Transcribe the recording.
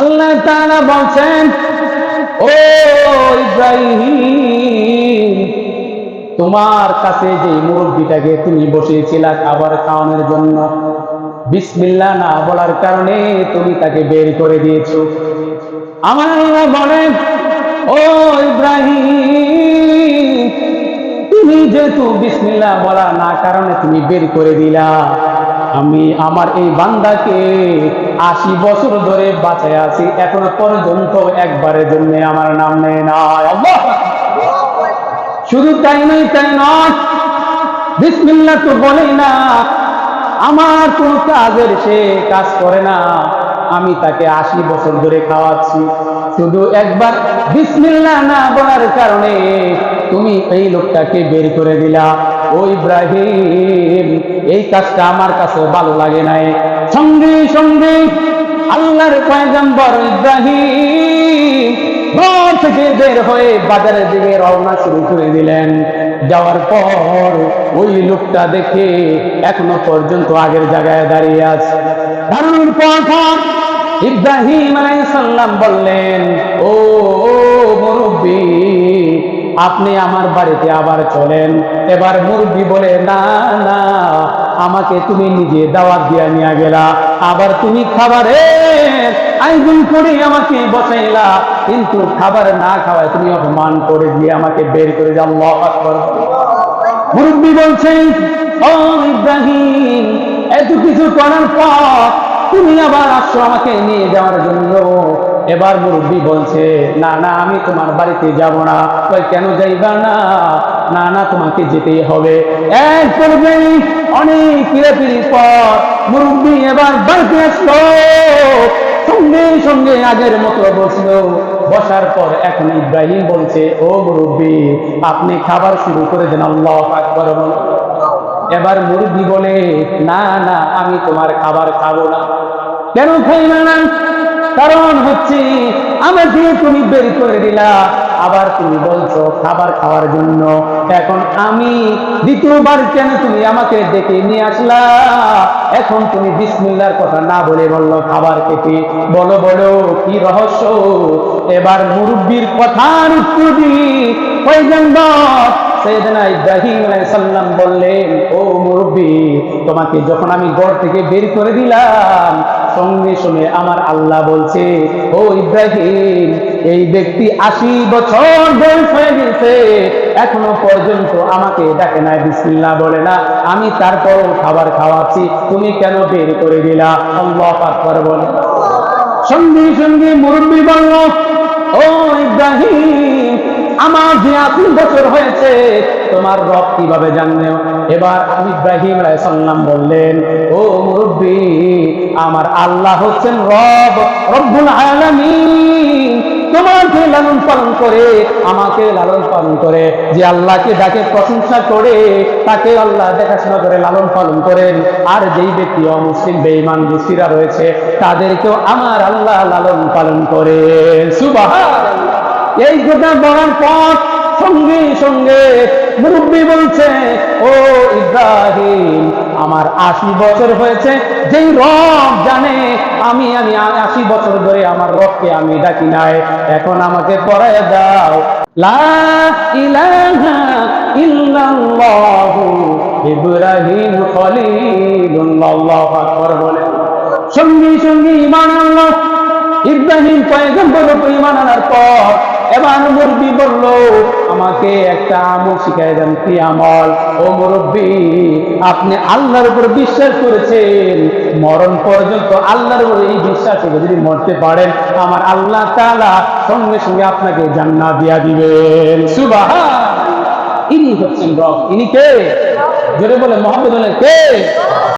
আল্লাহ তাআলা বলছেন, ও ইব্রাহিম, তোমার কাছে যে মুরব্বিটাকে তুমি বসিয়েছিলা খাবার খাওয়ানোর জন্য, বিসমিল্লাহ না বলার কারণে তুমি তাকে বের করে দিয়েছ। আমার আল্লাহ বলেন, ও ইব্রাহিম, তুমি যেহেতু বিসমিল্লাহ বলা না কারণে তুমি বের করে দিলা আমি আমার এই বান্দাকে আশি বছর ধরে বাঁচায় আছি। এখনও পর্যন্ত একবারের জন্য আমার নাম নেয় না। শুধু তাই নয় তাই নয়। বিসমিল্লাহ তো বলেই না, আমার কোন কাজের সে কাজ করে না। আমি তাকে আশি বছর ধরে খাওয়াচ্ছি। শুধু একবার বিসমিল্লাহ না বলার কারণে তুমি এই লোকটাকে বের করে দিলা। ও ইব্রাহিম, এই কাজটা আমার কাছে ভালো লাগে নাই। সঙ্গে সঙ্গে আল্লাহর পয়গম্বর ইব্রাহিম থেকে বের হয়ে বাজারের দিকে রওনা শুরু করে দিলেন। যাওয়ার পর ওই লোকটা দেখে এখনও পর্যন্ত আগের জায়গায় দাঁড়িয়ে আছে। দাঁড়ানোর পর ইব্রাহিম আলাইসাল্লাম বললেন, ও ও মুরব্বী আপনি আমার বাড়িতে আবার চলেন। এবার মুরগি বলে, না না, আমাকে তুমি নিজে দাওয়াত দিয়া নিয়ে গেলা। আবার তুমি খাবারের আয়োজন করে আমাকে বসাইলা। কিন্তু খাবার না খাওয়ায় তুমি অপমান করে দিয়ে আমাকে বের করে যাও মুরব্বী বলছেন ও ইব্রাহিম, এত কিছু করার পর তুমি আবার আসছো আমাকে নিয়ে যাওয়ার জন্য। এবার মুরব্বী বলছে, না না, আমি তোমার বাড়িতে যাব না। কই কেন যাইবা না? না না, তোমাকে যেতেই হবে। এক পর্যায়ে অনেক পিড়াপিড়ির পর মুরব্বী এবার বাড়িতে আসলো। সঙ্গে সঙ্গে আগের মতো বসল। বসার পর এখন ইব্রাহিম বলছে, ও মুরব্বী, আপনি খাবার শুরু করে দেন, আল্লাহ এবার মুরব্বী বলে, না না, আমি তোমার খাবার খাব না। কেন খাইবে না? কারণ হচ্ছে আমাকে তুমি বের করে দিলা, আবার তুমি বলছো খাবার খাওয়ার জন্য। এখন আমি দ্বিতীয়বার কেন তুমি আমাকে ডেকে নিয়ে আসলা? এখন তুমি বিসমিল্লার কথা না বলে বলল, খাবার খেতে। বলো বলো, কি রহস্য? এবার মুরব্বীর কথার উত্তর দিই। সৈয়দনা ইব্রাহিম বললেন, ও মুরব্বী, তোমাকে যখন আমি থেকে বের করে দিলাম, সঙ্গে সঙ্গে আমার আল্লাহ বলছে, ও ইব্রাহিম, এই ব্যক্তি আশি বছর বয়স হয়ে গেছে, এখনও পর্যন্ত আমাকে ডাকে না বিসমিল্লাহ বলে না, আমি তারপরও খাবার খাওয়াচ্ছি, তুমি কেন বের করে দিলা? আল্লাহ আকবার বলে। সঙ্গে সঙ্গে মুরব্বী বলল, ও ইব্রাহিম আমার যে আশি বছর হয়েছে, তোমার রব কীভাবে জানলে এবার ইব্রাহিম সাল্লাম বললেন, ও মুরব্বী, আমার আল্লাহ হচ্ছেন রব, রব্বুল আলামিন। তোমাকে লালন পালন করে, আমাকে লালন পালন করে, যে আল্লাহকে ডাকে, প্রশংসা করে, তাকে আল্লাহ দেখাশোনা করে, লালন পালন করেন। আর যেই ব্যক্তি অমুসলিম, বেঈমান দুষ্টিরা রয়েছে, তাদেরকেও আমার আল্লাহ লালন পালন করে সুবাহ এই কথা বলার পর সঙ্গে সঙ্গে মুরব্বী বলছে, ও ইব্রাহিম, আমার আশি বছর হয়েছে, যেই রব জানে আমি আমি আশি বছর ধরে আমার রবকে আমি ডাকি নাই। এখন আমাকে পড়ায় দাও, লা ইলাহা ইব্রাহিম আল্লাহু বলে। সঙ্গে সঙ্গে ঈমান আনলো। ইব্রাহিম পয়গম্বর ঈমান আনার পর এবার মুরব্বী বলল, আমাকে একটা আমল শিখাই দেন কি আমল? ও মুরব্বী, আপনি আল্লাহর উপর বিশ্বাস করেছেন। মরণ পর্যন্ত আল্লাহর উপর এই বিশ্বাস করে যদি মরতে পারেন, আমার আল্লাহ তালা সঙ্গে সঙ্গে আপনাকে জান্নাত দিয়া দিবেন। সুবাহ ইনি হচ্ছেন রব। ইনি কে? জোরে বলে মোহাম্মদ কে?